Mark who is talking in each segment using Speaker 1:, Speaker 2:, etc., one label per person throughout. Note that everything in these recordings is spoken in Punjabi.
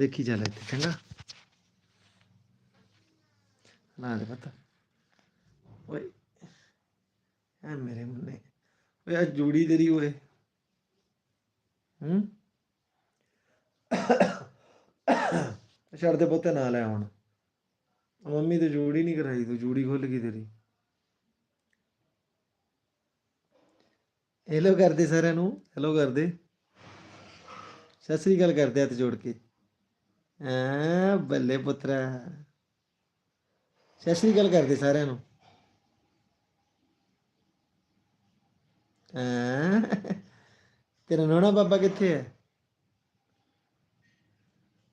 Speaker 1: ਦੇਖੀ ਚੱਲ ਇੱਥੇ, ਚੰਗਾ। ਨਾ ਦੇ ਪਤਾ। ਓਏ, ਐ ਮੇਰੇ ਮੁੰਨੇ। ਓਏ ਆ ਜੂੜੀ ਤੇਰੀ, ਓਏ। ਹੂੰ? ਛੱਡ ਦੇ ਪੁੱਤ, ਨਾ ਲੈ ਹੁਣ ਮੰਮੀ ਤੇ ਜੂੜੀ ਨਹੀਂ ਕਰਾਈ ਤੂੰ, ਜੂੜੀ ਖੁੱਲ ਗਈ ਤੇਰੀ। ਹੈਲੋ ਕਰਦੇ ਸਾਰਿਆਂ ਨੂੰ ਹੈਲੋ ਕਰਦੇ। ਸਤਿ ਸ੍ਰੀ ਅਕਾਲ ਕਰਦੇ ਹੱਥ ਜੋੜ ਕੇ। ਆ ਬੱਲੇ ਪੁੱਤਰਾ। ਸਤਿ ਸ੍ਰੀ ਅਕਾਲ ਕਰਦੇ ਸਾਰਿਆਂ ਨੂੰ। ਆ ਤੇਰਾ ਨੋਣਾ ਬਾਬਾ ਕਿੱਥੇ ਹੈ?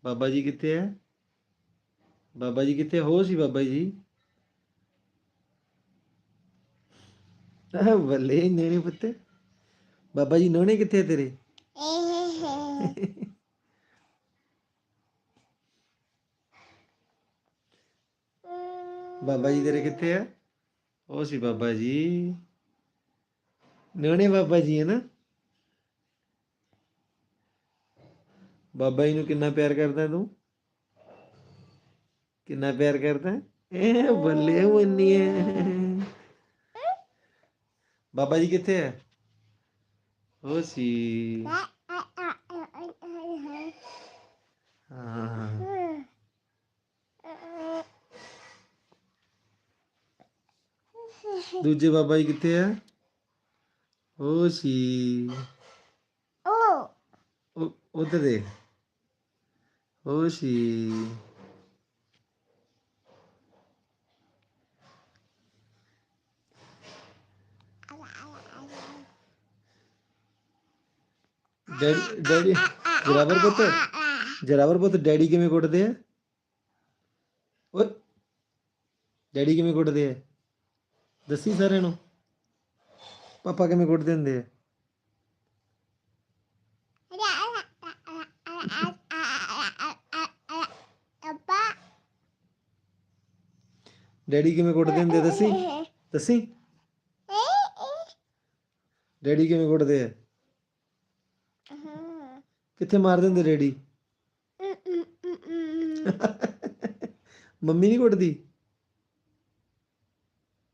Speaker 1: ਬਾਬਾ ਜੀ ਕਿੱਥੇ ਹੈ? ਬਾਬਾ ਜੀ ਕਿੱਥੇ? ਹੋ ਸੀ ਬਾਬਾ ਜੀ। ਬੱਲੇ ਨੇਣੇ ਪੁੱਤੇ। ਬਾਬਾ ਜੀ ਨੋਣੇ ਕਿੱਥੇ ਤੇਰੇ? ਬਾਬਾ ਜੀ ਤੇਰੇ ਕਿੱਥੇ ਆ? ਉਹ ਸੀ ਬਾਬਾ ਜੀ। ਨੋਣੇ ਬਾਬਾ ਜੀ ਹੈ ਨਾ ਬਾਬਾ ਜੀ ਨੂੰ ਕਿੰਨਾ ਪਿਆਰ ਕਰਦਾ ਤੂੰ? ਕਿੰਨਾ ਪਿਆਰ ਕਰਦਾ? ਇਹ ਬੱਲੇ ਮੁੰਨੀਏ ਬਾਬਾ ਜੀ ਕਿੱਥੇ ਹੈ ਉਹ ਸੀ ਹਾਂ ਦੂਜੇ ਬਾਬਾ ਜੀ ਕਿੱਥੇ ਆ ਉਹ ਸੀ ਉਹ ਉੱਧਰ ਦੇ ਉਹ ਸੀ ਡੈਡੀ ਡੈਡੀ ਜਰਾਵਰ ਪੁੱਤ ਜਰਾਵਰ ਪੁੱਤ ਡੈਡੀ ਕਿਵੇਂ ਕੁੱਟਦੇ ਆ ਓਏ ਡੈਡੀ ਕਿਵੇਂ ਕੁੱਟਦੇ ਆ ਦੱਸੀ ਸਾਰਿਆਂ ਨੂੰ। ਪਾਪਾ ਕਿਵੇਂ ਕੁੱਟਦੇ ਹੁੰਦੇ ਆ? ਡੈਡੀ ਕਿਵੇਂ ਕੁੱਟਦੇ ਹੁੰਦੇ ਆ ਦੱਸੀ? ਦੱਸੀ? ਡੈਡੀ ਕਿਵੇਂ ਕੁੱਟਦੇ ਆ? ਕਿੱਥੇ ਮਾਰ ਦਿੰਦੇ ਡੈਡੀ? ਮੰਮੀ ਨਹੀਂ ਕੁੱਟਦੀ?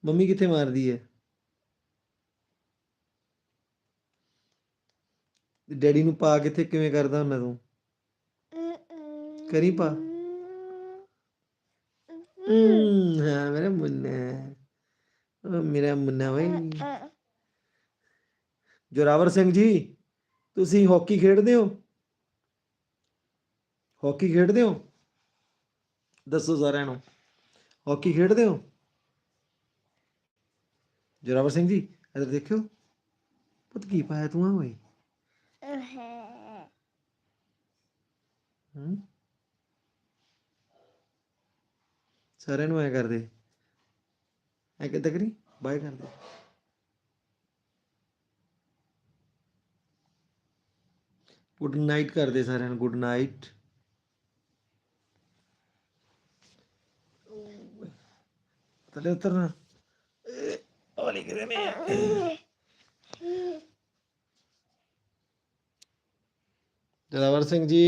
Speaker 1: ਮੰਮੀ ਕਿੱਥੇ ਮਾਰਦੀ ਹੈ ਡੈਡੀ ਨੂੰ ਪਾ ਕਿੱਥੇ ਕਿਵੇਂ ਕਰਦਾ ਹੁੰਦਾ ਤੂੰ? ਕਰੀ ਪਾ। ਹਾਂ ਮੇਰਾ ਮੁੰਨਾ ਉਹ ਮੇਰਾ ਮੁੰਨਾ ਬਈ ਜੋਰਾਵਰ ਸਿੰਘ ਜੀ, ਤੁਸੀਂ ਹਾਕੀ ਖੇਡਦੇ ਹੋ? ਹਾਕੀ ਖੇਡਦੇ ਹੋ? ਦੱਸੋ ਸਾਰਿਆਂ ਨੂੰ। ਹਾਕੀ ਖੇਡਦੇ ਹੋ? ਜੋਰਾਵਰ ਸਿੰਘ ਜੀ ਇੱਧਰ ਦੇਖਿਓ। ਪੁੱਤ ਕੀ ਪਾਇਆ ਤੂੰ ਆ ਓਏ? ਹੂੰ? ਸਾਰਿਆਂ ਨੂੰ ਐ ਕਰਦੇ। ਐ ਕਿੱਦਾਂ ਕਰੀ? ਬਾਏ ਕਰਦੇ ਗੁੱਡ ਨਾਈਟ ਕਰਦੇ ਸਾਰਿਆਂ ਨੂੰ ਗੁੱਡ ਨਾਈਟ ਤਲੇ ਉਤਰਨਾ। ਉਹ ਲਿਖਦੇ ਨੇ ਜਲਾਵਰ ਸਿੰਘ ਜੀ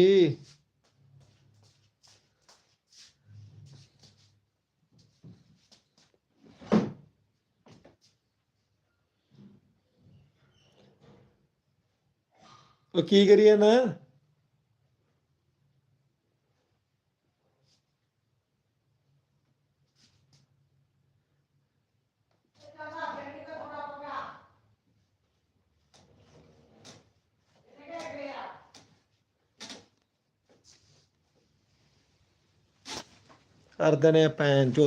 Speaker 1: ਉਹ ਕੀ ਕਰੀਏ ਨਾ ਕਰ ਦਨੇ ਭੈਣ ਚੋਦ